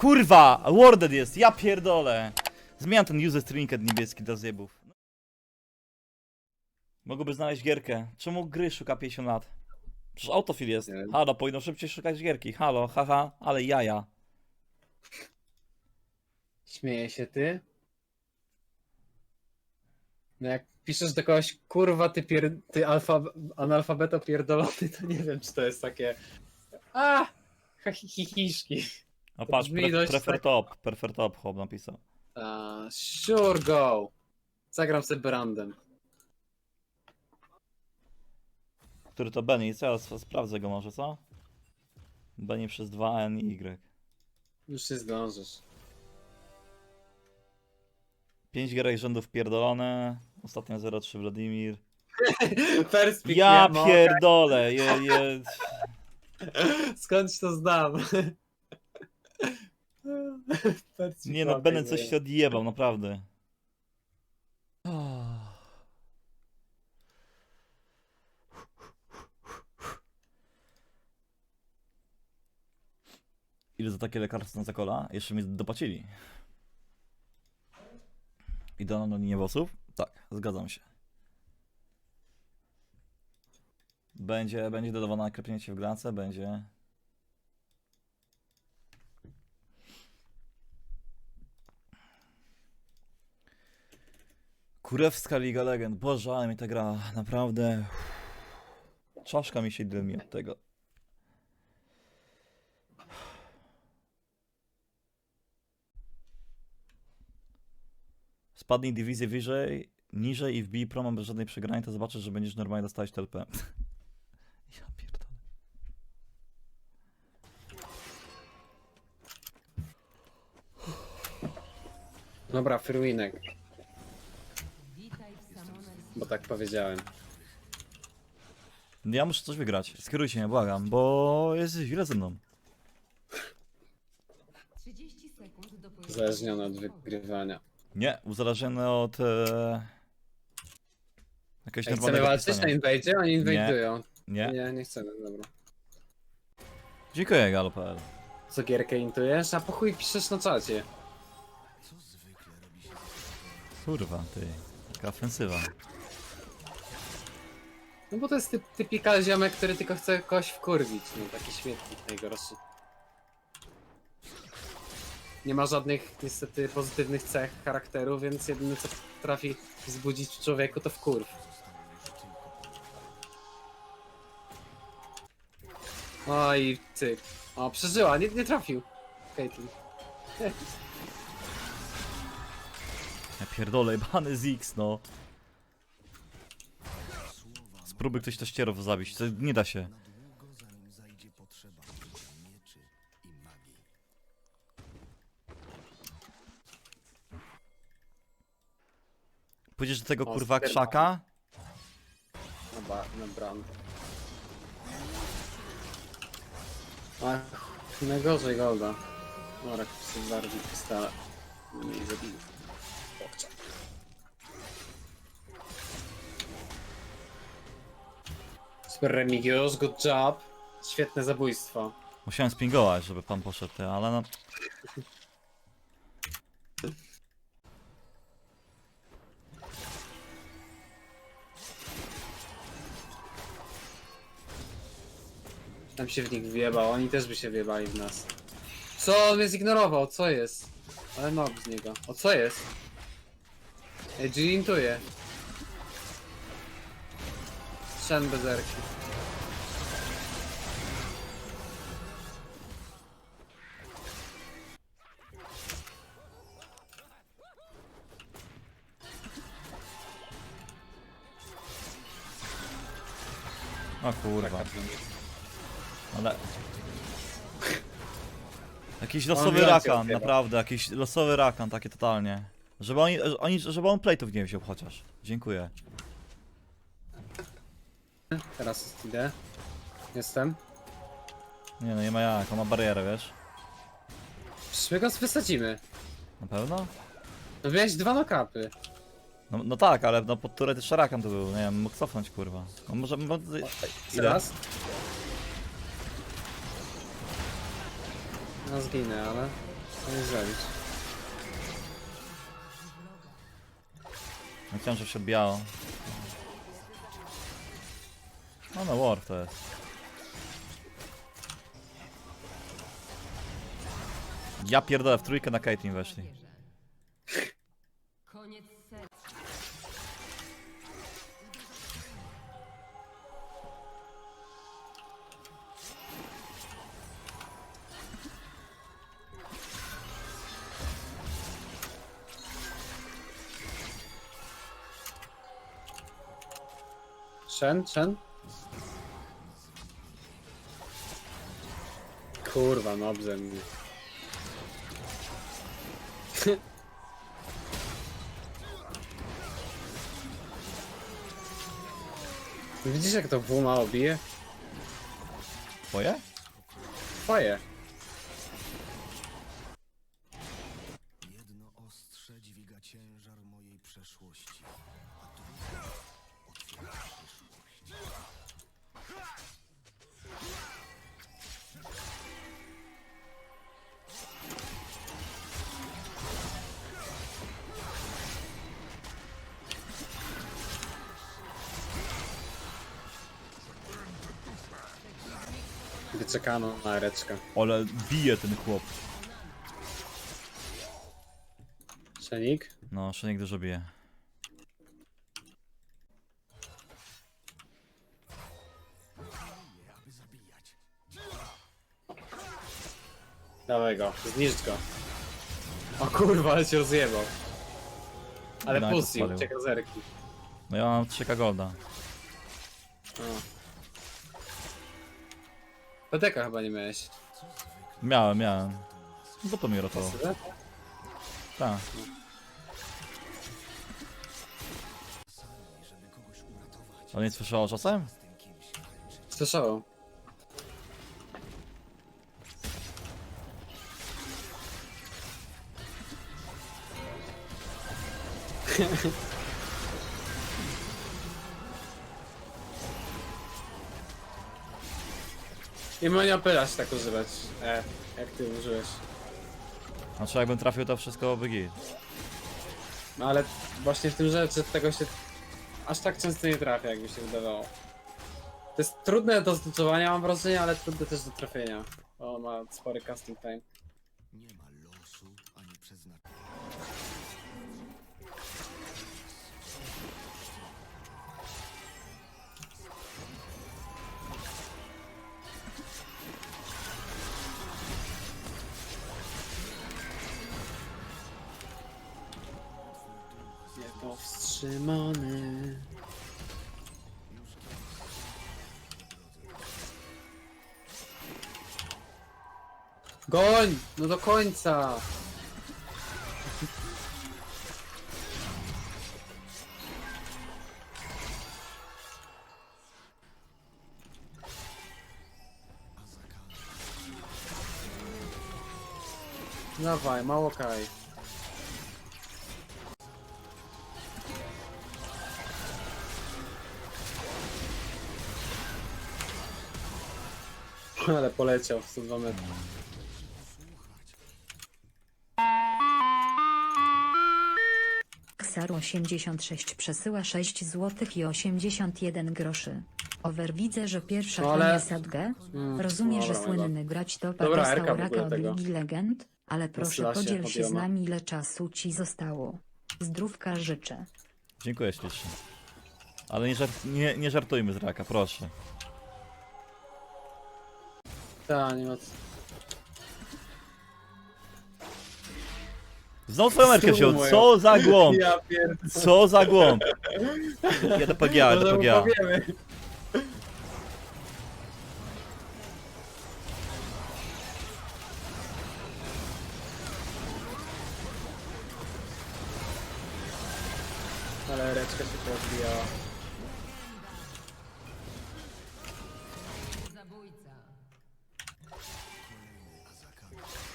Kurwa! Warded jest, ja pierdolę! Zmieniam ten user trinket niebieski dla zjebów. Mogłoby znaleźć gierkę. Czemu gry szuka 50 lat? Przecież autofil jest. Nie. Halo, powinno szybciej szukać gierki. Halo, haha, ale jaja. Śmieje się ty? No jak piszesz do kogoś, kurwa, ty, pier... ty alfa... analfabeto pierdolony, to nie wiem, czy to jest takie... A, ha, A To patrz, brzmi pre, dość prefer tak- top, prefer top, chłop napisał. Uh, sure go. Zagram sobie brandem. Który to Benny? Co ja s- sprawdzę go może, co? Benny przez 2N i Y. Już nie zdążysz. 5 gierek rzędów pierdolone. Ostatnio 0-3 Wladimir. First pick Ja nie, no, pierdolę, je, je... Skądś to znam? First Nie no, Benny coś się odjebał, naprawdę. Ile za takie lekarstwo na zakola? Jeszcze mi dopłacili. I dano na linię włosów? Tak, zgadzam się. Będzie, będzie dodawane klepnięcie w glance, będzie... Kurewska Liga Legend. Boże, ale mi ta gra naprawdę... Czaszka mi się dymi od tego. Spadnij dywizję wyżej, niżej i wbij promo bez żadnej przegrania, to zobaczysz, że będziesz normalnie dostać TLP. ja pierdolę. Dobra, Firwinek. Bo tak powiedziałem. Ja muszę coś wygrać. Skierujcie mnie, błagam, bo jest źle ze mną. 30 sekund do pojawienia Uzależniony od się wygrywania. Nie, uzależniony od... E... Jakiegoś Ej, chcemy normalnego walczyć na pisania. invadzie? Oni inwajdują. Nie? Nie, nie chcemy, dobra. Dziękuję, Galo.pl. Co gierkę intujesz? A po chuj piszesz na czacie. Kurwa, ty. Taka ofensywa. No bo to jest typ, typikal ziomek, który tylko chce kogoś wkurwić. No taki śmietnik najgorszy. Nie ma żadnych niestety pozytywnych cech charakteru, więc jedyne co trafi wzbudzić w człowieku to wkurw. Oj, ty. O, przeżyła, nie, nie trafił. Caitlyn. Ja pierdolę, bany z X, no. Spróbuj ktoś to ścierów zabić, to nie da się. Pójdziesz do tego O, kurwa krzaka? Na, ba- na brand. Ach, najgorzej Golda. Dobra, sobie bardziej pistolet. Nie zabił. Super Remigiusz, good job. Świetne zabójstwo. Musiałem spingować, żeby pan poszedł, ty, ale no... Tam się w nich wjebał, oni też by się wjebali w nas. Co? On mnie zignorował, co jest? Ale nob z niego. O co jest? Ej, G Shen bezerki. O kurwa. Ale... Jakiś losowy rakan, naprawdę, jakiś losowy rakan, takie totalnie. Żeby oni, oni żeby on plate'ów nie wziął chociaż. Dziękuję. Teraz idę. Jestem. Nie no, nie ma jak, on ma barierę, wiesz? Przecież my go wysadzimy. Na pewno? No miałeś dwa nokapy. No, no tak, ale no pod turę też rakan to był, nie wiem, mógł cofnąć kurwa. On może... mo- Ile? Teraz. No zginę, ale... Co nie zrobić? No Chciałem, żeby się odbijało. No no, war to jest. Ja pierdolę, w trójkę na Caitlyn weszli. Koniec? Shen? Kurwa, no obze mnie. Widzisz jak to W mało bije? Twoje? Wyczekano na reczkę. Ale bije ten chłop. Szenik? No, Szenik dużo bije. Dawaj go, zniszcz go. O kurwa, ale się rozjebał. Ale puścił, odpalił. ucieka zerki. No ja mam 3 golda. O. PDK chyba nie miałeś. Miałem, miałem. No to mi ratowało. Tak. Ale nie słyszało czasem? Słyszałem. Nie ma nie tak używać. E, jak ty użyłeś. Znaczy jakbym trafił to wszystko by git. No ale właśnie w tym rzeczy tego się aż tak często nie trafia, jakby się wydawało. To jest trudne do zluczowania, mam wrażenie, ale trudne też do trafienia. Bo ma spory casting time. Nie ma losu ani przeznaczenia. Niepowstrzymany. Goń! No do końca! Dawaj, mało Ale poleciał w 102 metry. Ksar 86 przesyła 6 zł i 81 groszy. Over widzę, że pierwsza No ale- Sadgę. Mm, Rozumie, że dobra, słynny grać to Dobra, Erka dostał w ogóle raka od tego. Ligi Legend, ale proszę slasie podziel się z nami ile czasu ci zostało. Zdrówka życzę. Dziękuję ślicznie. Ale nie, żart, nie, nie żartujmy z raka, proszę. Ta, nie ma co. Znowu swoją merkę wziął, co za głąb! Ja pierdolę. Co za głąb! Ja do PGA, do Może mu PGA. powiemy. Ale reczka się podbijała.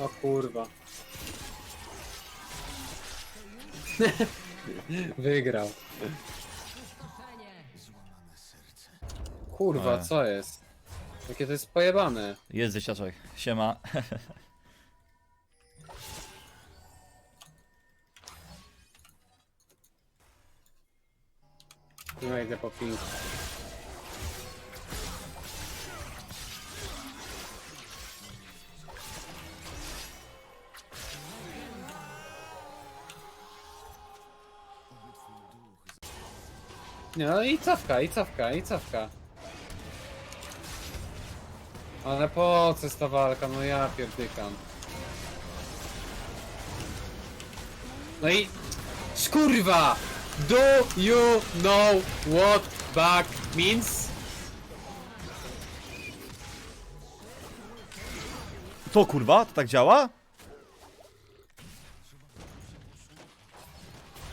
O kurwa. Wygrał. Kurwa, eee. co jest? Jakie to jest pojebane. Jest dzieciaczek. Siema. Nie no idę po pink. No i cofka, i cofka, i cofka. Ale po co jest ta walka? No ja pierdykam. No i... Skurwa! Do you know what back means? To kurwa, to tak działa?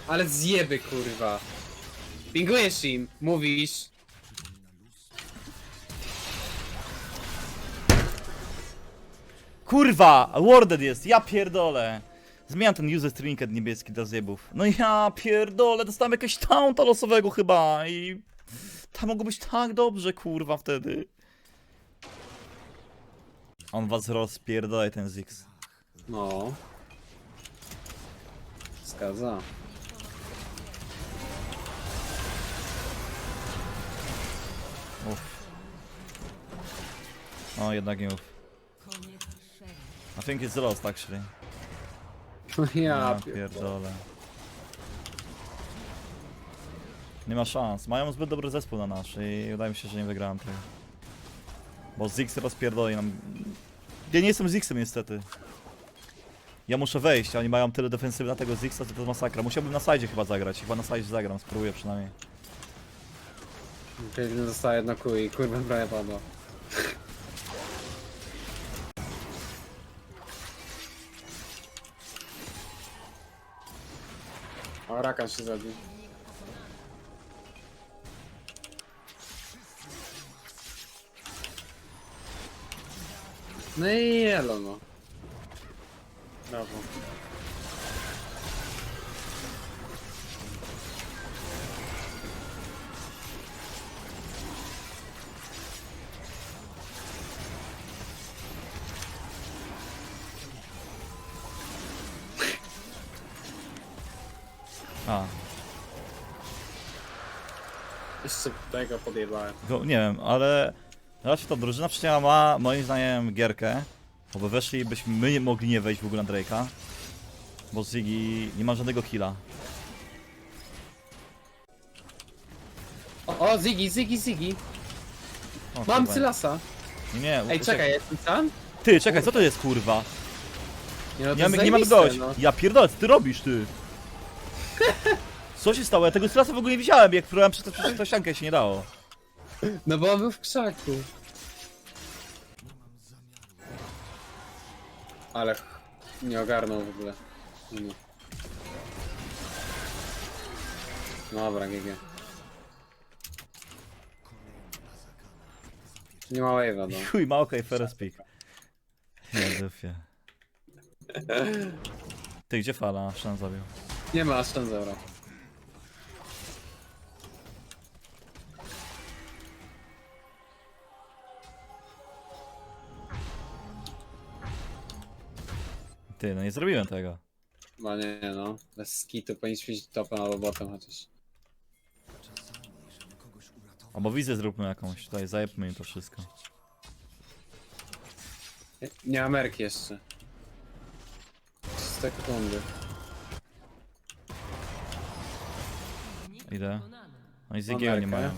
Ale zjeby kurwa. Pingujesz im, mówisz. Kurwa, worded jest, ja pierdolę. Zmieniam ten user trinket niebieski dla zjebów. No ja pierdolę, dostałem jakiegoś taunta losowego chyba i... Tam mogło być tak dobrze, kurwa, wtedy. On was rozpierdolaj, ten Zix. No. Zgadza. O, jednak nie mów. I think it's lost, actually. Ja Ja pierdolę. pierdolę. Nie ma szans. Mają zbyt dobry zespół na nasz i wydaje mi się, że nie wygrałem tego. Bo Zix rozpierdoli nam. Ja nie jestem Zixem niestety. Ja muszę wejść, a oni mają tyle defensywy na tego Zixa, że to jest masakra. Musiałbym na sajdzie chyba zagrać. Chyba na sajdzie zagram, spróbuję przynajmniej. Caitlyn została jedno kuj kurwa prawie padła. O, rakan się zabił. No i jelo no. Brawo. Jeszcze tego podjebałem. go, nie wiem, ale... Raczej to drużyna przeciwna ma moim zdaniem gierkę. Bo by weszli, byśmy my nie mogli nie wejść w ogóle na Drake'a. Bo Ziggy nie ma żadnego heala. O, o Ziggy, Ziggy, Ziggy. O, Mam kurwa. Sylasa. Nie, nie, Ej, uciek- czekaj, jestem sam? Ty, czekaj, co to jest kurwa? Nie, no to Nie, jest mam- nie mamy zajebiste, dojść. no. Ja pierdolę, co ty robisz, ty? Co się stało? Ja tego strasa w ogóle nie widziałem, jak próbowałem przez, przez tą ściankę się nie dało. No bo on był w krzaku. Ale ch- nie ogarnął w ogóle. Nie. Dobra, GG. Nie ma wave'a, no. Chuj, ma okej, okay, fair speak. Nie, dufie. Ty, gdzie fala? Szan zabił. Nie ma szans euro. Ty, no nie zrobiłem tego. No nie, nie, no. Bez skitu powinniśmy iść topem albo botem chociaż. Albo wizję zróbmy jakąś, tutaj zajebmy im to wszystko. Nie- Nie ma merki jeszcze. 300 sekundy. Idę. No i nie Amerykę. mają.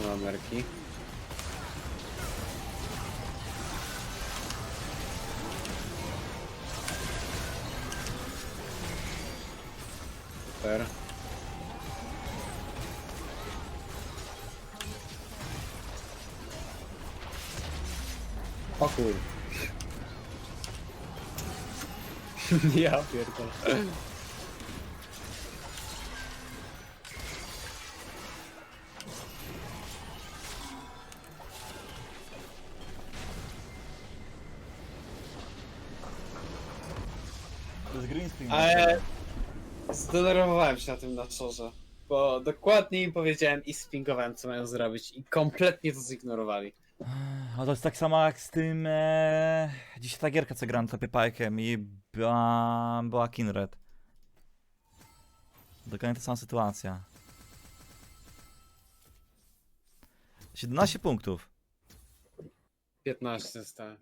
Nie ma merki. Super. O kur... ja pierdolę. To jest green screen. Zdenerwowałem się na tym naszorze. Bo dokładnie im powiedziałem i spingowałem co mają zrobić i kompletnie to zignorowali. A to jest tak samo jak z tym... E... Dzisiaj ta gierka co grałem topie pajkiem i była, była Kinred. Dokładnie ta sama sytuacja. 17 punktów. 15 stałem.